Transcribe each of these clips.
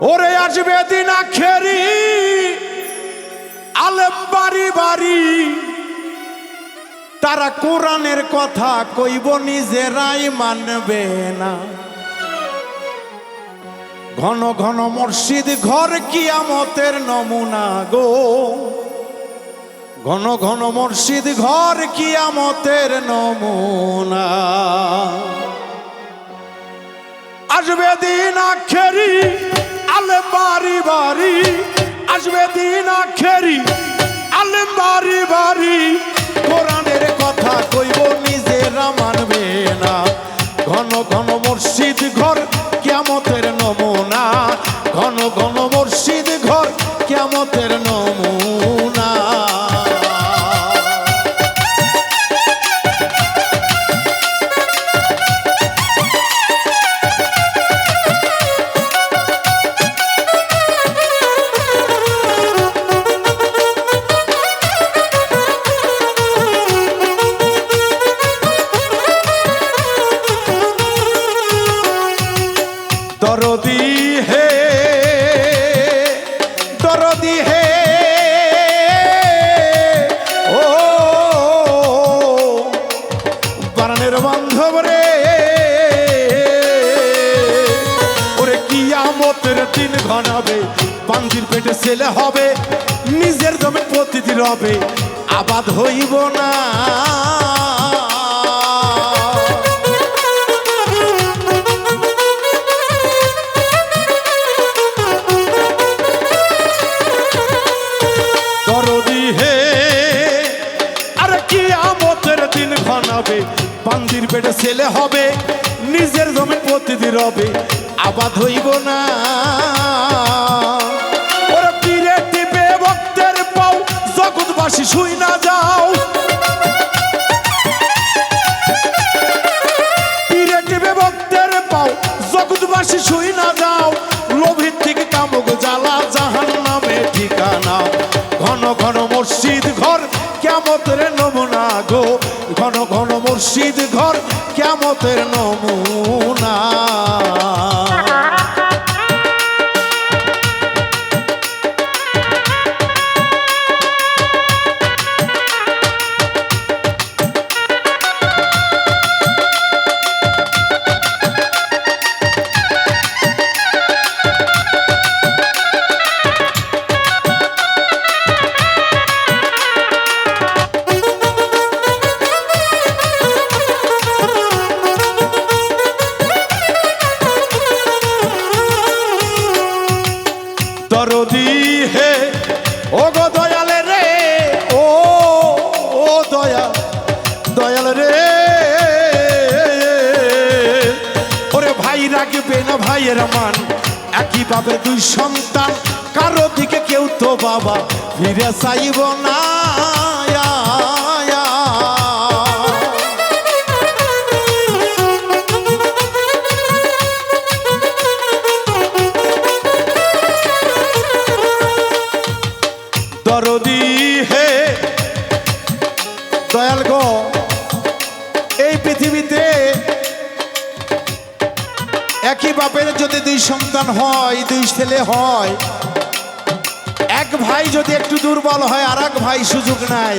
ওরে আসবে দিন আখেরি, আলেম বাড়ি বাড়ি। তারা কোরআনের কথা কইব, নিজেরাই মানবে না। ঘন ঘন মসজিদ ঘর কিয়ামতের নমুনা গো। ঘন ঘন মসজিদ ঘর কিয়ামতের নমুনা। আসবে দিন আখেরি আলে বাড়ি বাড়ি আসবে দিন আখেরি। আলে বাড়ি বাড়ি দরদি হে দরদি হে। ও, বারানের বান্ধব রে, ওরে কিয়ামতের দিন ঘনাবে পাঞ্জির পেটে ছেলে হবে, নিজের জমি প্রতিটি রবে, আবাদ হইব না। ঘনাবে পান্দির পেটে ছেলে হবে, নিজের জমি প্রতিদিন হবে আবাদ হইব না। পাও শুই না যাও। টিপে পাও শুই না যাও। কেমতের নমুনা গো। ঘন ঘন মসজিদ ঘর কেমতের নমুনা রাখবে না ভাইয়ের মান একই ভাবে দুই সন্তান, কারও দিকে কেউ তো বাবা ফিরে চাইব না। দরদি একই বাপের যদি দুই সন্তান হয়, দুই ছেলে হয়, এক ভাই যদি একটু দুর্বল হয় আর এক ভাই সুযোগ নাই।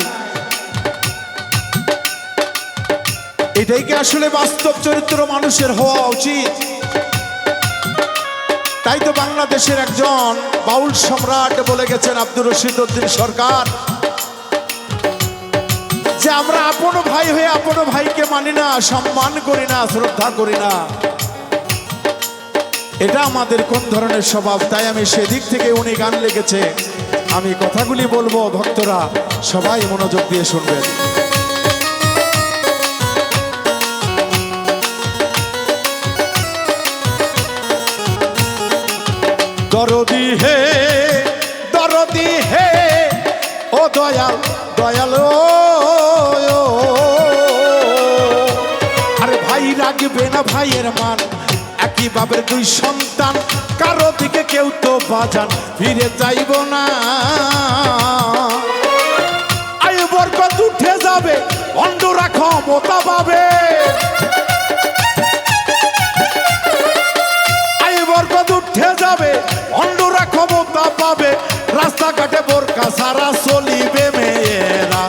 এটাই কি আসলে বাস্তব চরিত্র মানুষের হওয়া উচিত? তাই তো বাংলাদেশের একজন বাউল সম্রাট বলে গেছেন আব্দুর রশিদ উদ্দিন সরকার, যে আমরা আপন ভাই হয়ে আপন ভাইকে মানি না, সম্মান করি না, শ্রদ্ধা করি না। এটা আমাদের কোন ধরনের স্বভাব? তাই আমি সেদিক থেকে উনি গান লিখেছে। আমি কথাগুলি বলব, ভক্তরা সবাই মনোযোগ দিয়ে শুনবেন। দরদি হে দরদি হে, ও দয়াল দয়াল আরে ভাই রাখবে না ভাইয়ের মান। একই বাবের দুই সন্তান? কারও দিকে কেউ তো বাজান, ফিরে যাইব না। আয়ু বরকত, উঠে যাবে, অন্ধরা ক্ষমতা পাবে। বরকত, উঠে যাবে রাস্তাঘাটে বোরকা সারা চলিবে মেয়েরা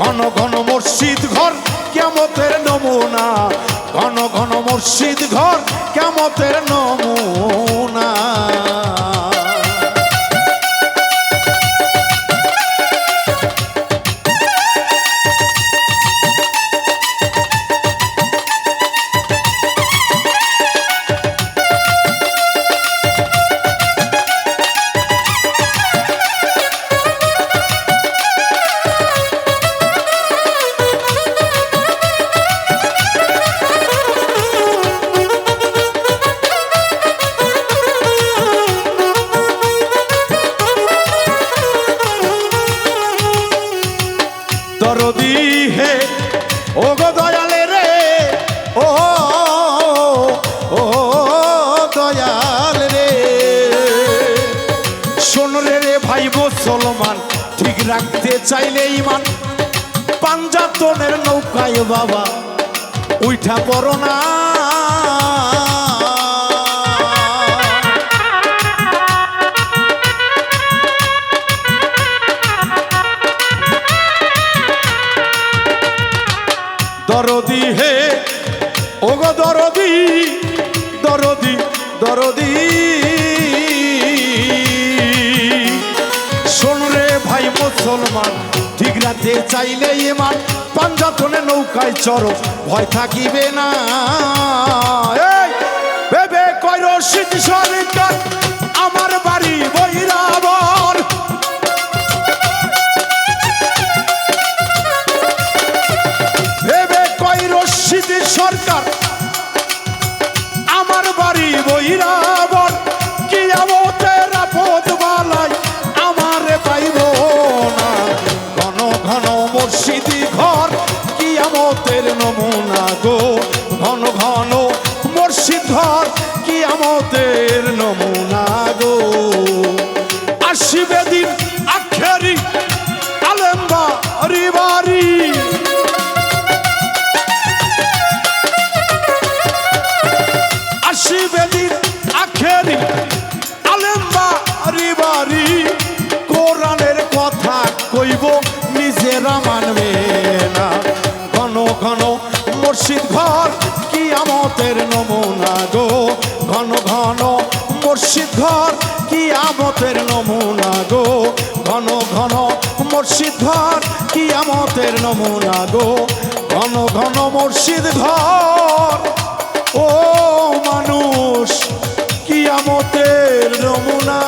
ঘন ঘন মসজিদ ঘর কেমতের নমুনা। ঘন ঘন মসজিদ ঘর কেমতের রে মুসলমান ঠিক রাখতে চাইলে ইমান। পাঞ্জাতনের নৌকায় বাবা উঠা পড়ো না। দরদি হে ও গো দরদি দরদি দরদি। মুসলমান। ঠিক রাতে চাইলে ইমান পাঞ্জাতনে নৌকায় চড়ো, ভয় থাকিবে না। ভেবে কয় রশিদ সরকার আমার বাড়ি বৈরাবর বাড়ি। আসিবে দিন আখেরি, আলেম বাড়ি বাড়ি। কোরআনের কথা কইব, নিজেরা মানবে না। ঘন ঘন মসজিদ ঘর কি আমতের নমুনা গো। ঘন ঘন মসজিদ ঘর কি আমতের নমুনা গো। ঘন ঘন মসজিদ ঘর কিয়ামতের নমুনা গো। ঘন ঘন মসজিদ ঘর ও মানুষ কি আমতের নমুনা